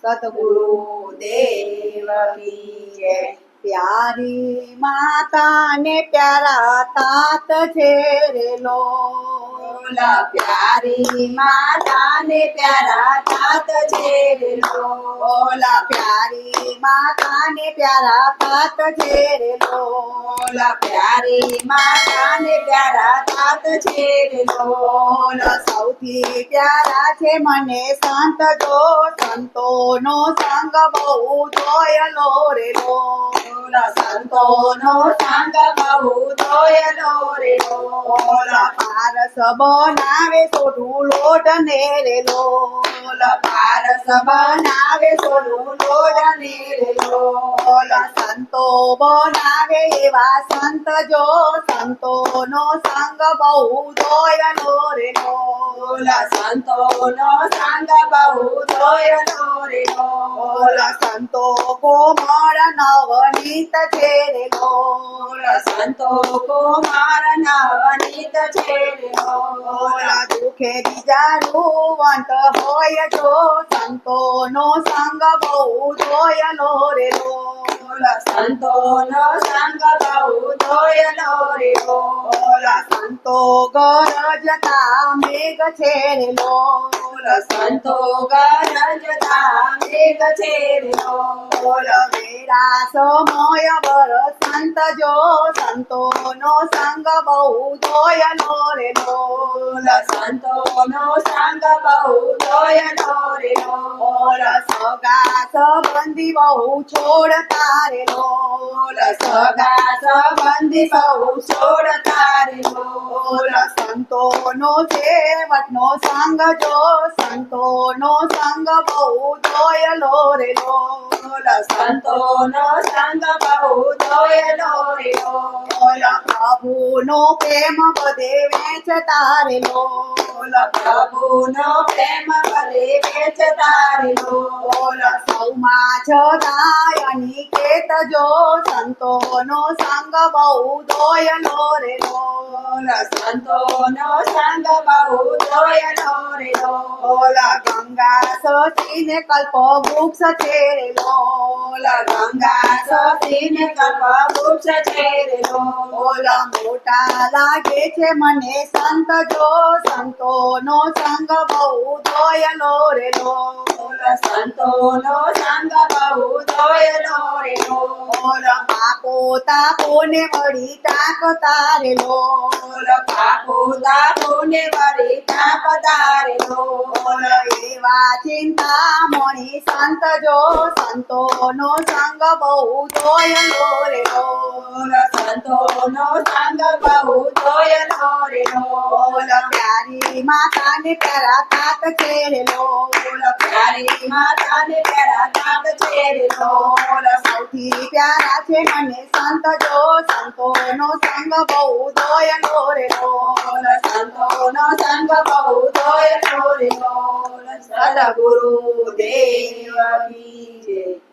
સતગુરુ દેવ જય પ્યારી માતા ને પ્યારા તાત છે રે લોલા પ્યારી માતા ને પ્યારા તાત છે રે લોલા પ્યારી માતા ને પ્યારા તાત છે રે લોલા પ્યારી માતા ને પ્યારા તાત છે રે સૌથી પ્યારા છે મને સંત જો સંતોનો સંગ બહુ જોયેલો રે લોલા સંતોનો સંગ બહુ જોયેલો રે લોલા પારસ બનાવે સોઢું લોટ ને રે લોલા પારસ બનાવે સોઢું લોટ ને રે લોલા સંતો બનાવે એવા સંત જો. સંતોનો સંગ બહુ જોયલો રે લોલા સંતોનો સંગ બહુ જોયલો રે લોલા સંતો કોમળ નવનીત છે રે લોલા સંતો કોમળ નવનીત છે રે લોલા દુખે બીજાનું અંત હોય જો સંતોનો સંગ બહુ જોયલો રે લોલા સંતોનો સંગ બહુ જોયલો રે લોલા સંતો ગરજતા મેઘ છે રે લોલા સંતો ગરજતા મેઘ છે રે લોલા વેરા સમય બર સંત જો સંતોનો સંગ બહુ જોયલો રે લોલા સંતોનો સંગ બહુ જોયલો રે લોલા સગા સંબંધી બહુ છોડતા રે લોલા સગા સંબંધી બહુ છોડતા રે લોલા સંતોનો સેવકનો સંગ જો સંતોનો સંગ બહુ જોયલો રે લોલા સંતોનો સંગ બહુ જોયલો રે લોલા પ્રભુનો પ્રેમ બધે વેચ તારે લોલા પ્રભુનો પ્રેમ બધે વેચતા રે લોલા સૌમાં છદાય અનિકેત જો સંતોનો સંગ બહુ જોયલો રે લોલા સંતોનો સંગ બહુ જોયલો રે લોલા ગંગા સતીને કલ્પ વૃક્ષ છે રે લોલા ગંગા સતીને કલ્પ વૃક્ષ છેરેલો લોલા મોટા લાગે છે મને સંત જો સંતોનો સંગ બહુ જોયલો રે લોલા સંતોનો સંગ બહુ જોયલો રે લોલા પાપો તાપો ને વળી તાકતા રે લોલા પાપો તાપો ને વળી તાકતા રે લોલા એવા ચિંતા મણી સંત જો સંતોનો સંગ બહુ જોયલો રે લોલા સંતોનો સંગ બહુ જોયલો રે લોલા, પ્યારી માતાને પ્યારા તાત છે રે લોલા, પ્યારી માતાને પ્યારા તાત છે રે લોલા. સૌથી પ્યારા છે મને સંત, જો સંતોનો સંગ બહુ જોયલો રે લોલા. સંતોનો સંગ બહુ જોયલો રે લોલા. સદગુરુ દેવ કી જય